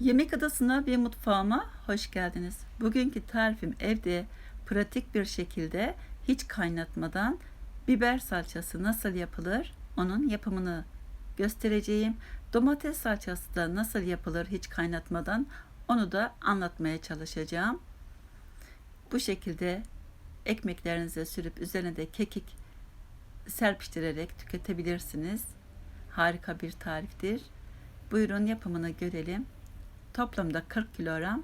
Yemek adasına ve mutfağıma hoş geldiniz. Bugünkü tarifim evde pratik bir şekilde hiç kaynatmadan biber salçası nasıl yapılır onun yapımını göstereceğim. Domates salçası da nasıl yapılır hiç kaynatmadan onu da anlatmaya çalışacağım. Bu şekilde ekmeklerinize sürüp üzerine de kekik serpiştirerek tüketebilirsiniz. Harika bir tariftir. Buyurun yapımını görelim. Toplamda 40 kilogram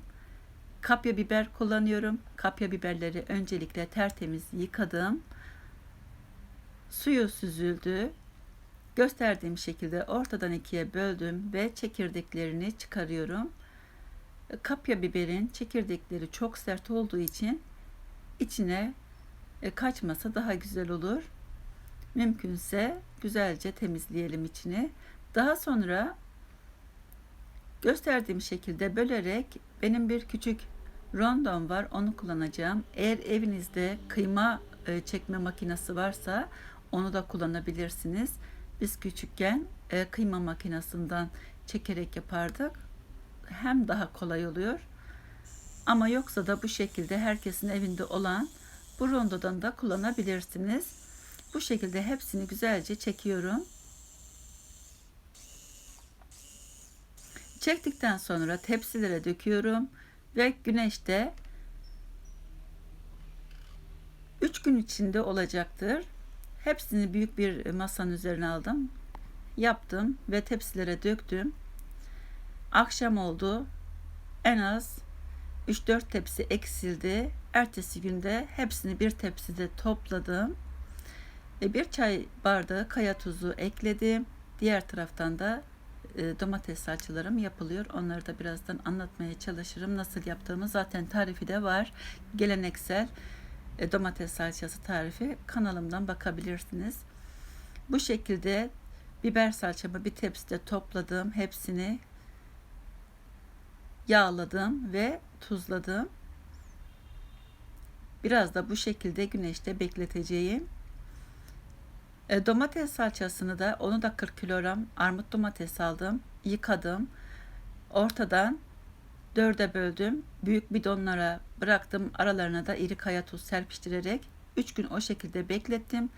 kapya biber kullanıyorum. Kapya biberleri öncelikle tertemiz yıkadım. Suyu süzüldü. Gösterdiğim şekilde ortadan ikiye böldüm ve çekirdeklerini çıkarıyorum. Kapya biberin çekirdekleri çok sert olduğu için içine e, kaçmasa daha güzel olur. Mümkünse güzelce temizleyelim içini. Daha sonra Gösterdiğim şekilde bölerek benim bir küçük rondon var onu kullanacağım. Eğer evinizde kıyma e, çekme makinesi varsa onu da kullanabilirsiniz. Biz küçükken e, kıyma makinesinden çekerek yapardık. Hem daha kolay oluyor. Ama yoksa da bu şekilde herkesin evinde olan bu rondodan da kullanabilirsiniz. Bu şekilde hepsini güzelce çekiyorum. Çektikten sonra tepsilere döküyorum ve güneşte 3 gün içinde olacaktır. Hepsini büyük bir masanın üzerine aldım. Yaptım ve tepsilere döktüm. Akşam oldu. En az 3-4 tepsi eksildi. Ertesi günde hepsini bir tepside topladım. Ve bir çay bardağı kaya tuzu ekledim. Diğer taraftan da e, domates salçalarım yapılıyor. Onları da birazdan anlatmaya çalışırım. Nasıl yaptığımı zaten tarifi de var. Geleneksel e, domates salçası tarifi kanalımdan bakabilirsiniz. Bu şekilde biber salçamı bir tepside topladım. Hepsini yağladım ve tuzladım. Biraz da bu şekilde güneşte bekleteceğim. E, domates salçasını da onu da 40 kilogram armut domates aldım. Yıkadım. Ortadan dörde böldüm. Büyük bidonlara bıraktım. Aralarına da iri kaya tuz serpiştirerek 3 gün o şekilde beklettim.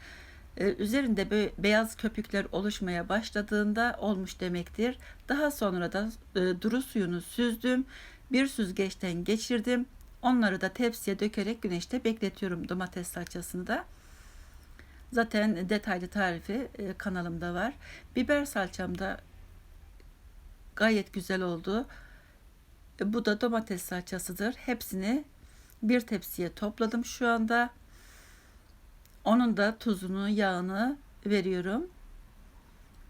Ee, üzerinde be- beyaz köpükler oluşmaya başladığında olmuş demektir. Daha sonra da e, duru suyunu süzdüm. Bir süzgeçten geçirdim. Onları da tepsiye dökerek güneşte bekletiyorum domates salçasını da. Zaten detaylı tarifi e, kanalımda var. Biber salçam da gayet güzel oldu. E, bu da domates salçasıdır. Hepsini bir tepsiye topladım şu anda. Onun da tuzunu, yağını veriyorum.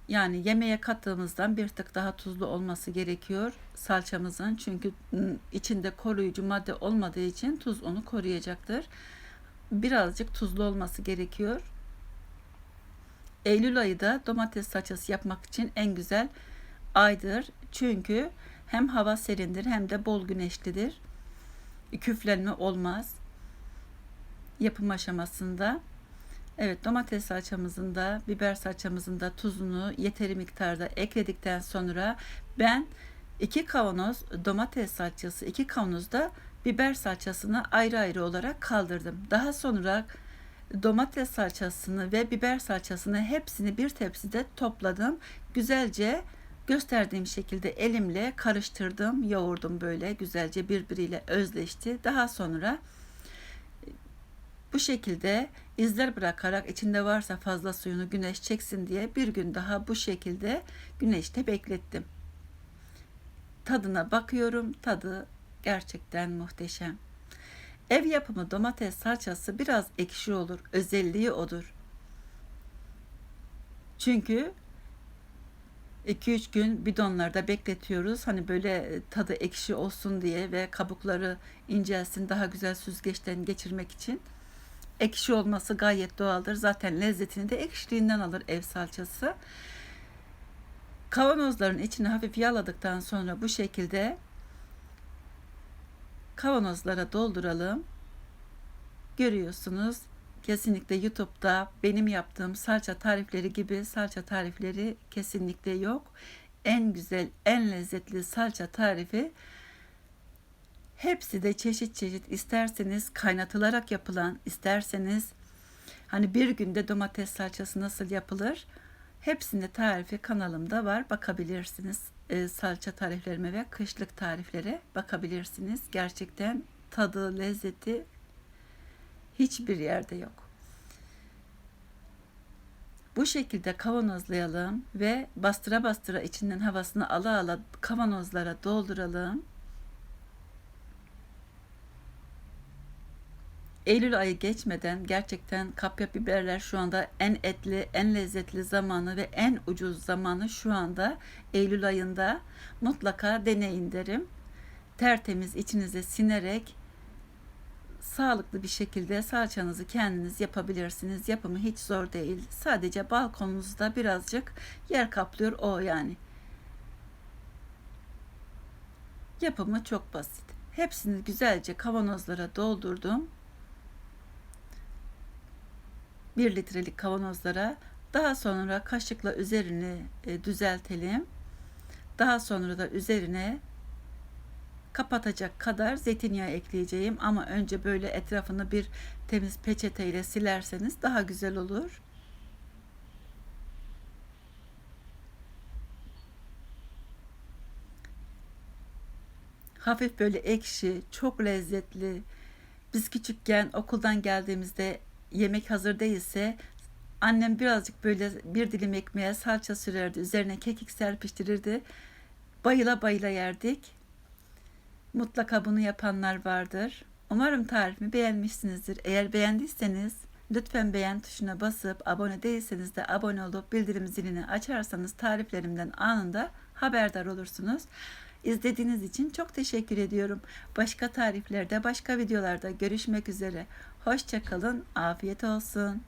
Yani yemeğe kattığımızdan bir tık daha tuzlu olması gerekiyor salçamızın. Çünkü içinde koruyucu madde olmadığı için tuz onu koruyacaktır. Birazcık tuzlu olması gerekiyor. Eylül ayı da domates salçası yapmak için en güzel aydır. Çünkü hem hava serindir hem de bol güneşlidir. Küflenme olmaz yapım aşamasında. Evet domates salçamızın da biber salçamızın da tuzunu yeteri miktarda ekledikten sonra ben iki kavanoz domates salçası, iki kavanoz da biber salçasını ayrı ayrı olarak kaldırdım. Daha sonra domates salçasını ve biber salçasını hepsini bir tepside topladım. Güzelce gösterdiğim şekilde elimle karıştırdım, yoğurdum böyle güzelce birbiriyle özleşti. Daha sonra bu şekilde izler bırakarak içinde varsa fazla suyunu güneş çeksin diye bir gün daha bu şekilde güneşte beklettim. Tadına bakıyorum. Tadı gerçekten muhteşem. Ev yapımı domates salçası biraz ekşi olur. Özelliği odur. Çünkü 2-3 gün bidonlarda bekletiyoruz. Hani böyle tadı ekşi olsun diye ve kabukları incelsin daha güzel süzgeçten geçirmek için. Ekşi olması gayet doğaldır. Zaten lezzetini de ekşiliğinden alır ev salçası. Kavanozların içine hafif yağladıktan sonra bu şekilde kavanozlara dolduralım. Görüyorsunuz kesinlikle YouTube'da benim yaptığım salça tarifleri gibi salça tarifleri kesinlikle yok. en güzel, en lezzetli salça tarifi. Hepsi de çeşit çeşit isterseniz kaynatılarak yapılan, isterseniz hani bir günde domates salçası nasıl yapılır? Hepsinde tarifi kanalımda var. Bakabilirsiniz. E, salça tariflerime ve kışlık tariflere bakabilirsiniz. Gerçekten tadı, lezzeti hiçbir yerde yok. Bu şekilde kavanozlayalım ve bastıra bastıra içinden havasını ala ala kavanozlara dolduralım. Eylül ayı geçmeden gerçekten kapya biberler şu anda en etli, en lezzetli zamanı ve en ucuz zamanı şu anda Eylül ayında. Mutlaka deneyin derim. Tertemiz içinize sinerek sağlıklı bir şekilde salçanızı kendiniz yapabilirsiniz. Yapımı hiç zor değil. Sadece balkonunuzda birazcık yer kaplıyor o yani. Yapımı çok basit. Hepsini güzelce kavanozlara doldurdum. 1 litrelik kavanozlara. Daha sonra kaşıkla üzerini e, düzeltelim. Daha sonra da üzerine kapatacak kadar zeytinyağı ekleyeceğim ama önce böyle etrafını bir temiz peçeteyle silerseniz daha güzel olur. Hafif böyle ekşi, çok lezzetli. Biz küçükken okuldan geldiğimizde yemek hazır değilse annem birazcık böyle bir dilim ekmeğe salça sürerdi. Üzerine kekik serpiştirirdi. Bayıla bayıla yerdik. Mutlaka bunu yapanlar vardır. Umarım tarifimi beğenmişsinizdir. Eğer beğendiyseniz lütfen beğen tuşuna basıp abone değilseniz de abone olup bildirim zilini açarsanız tariflerimden anında haberdar olursunuz. İzlediğiniz için çok teşekkür ediyorum. Başka tariflerde, başka videolarda görüşmek üzere. Hoşçakalın, afiyet olsun.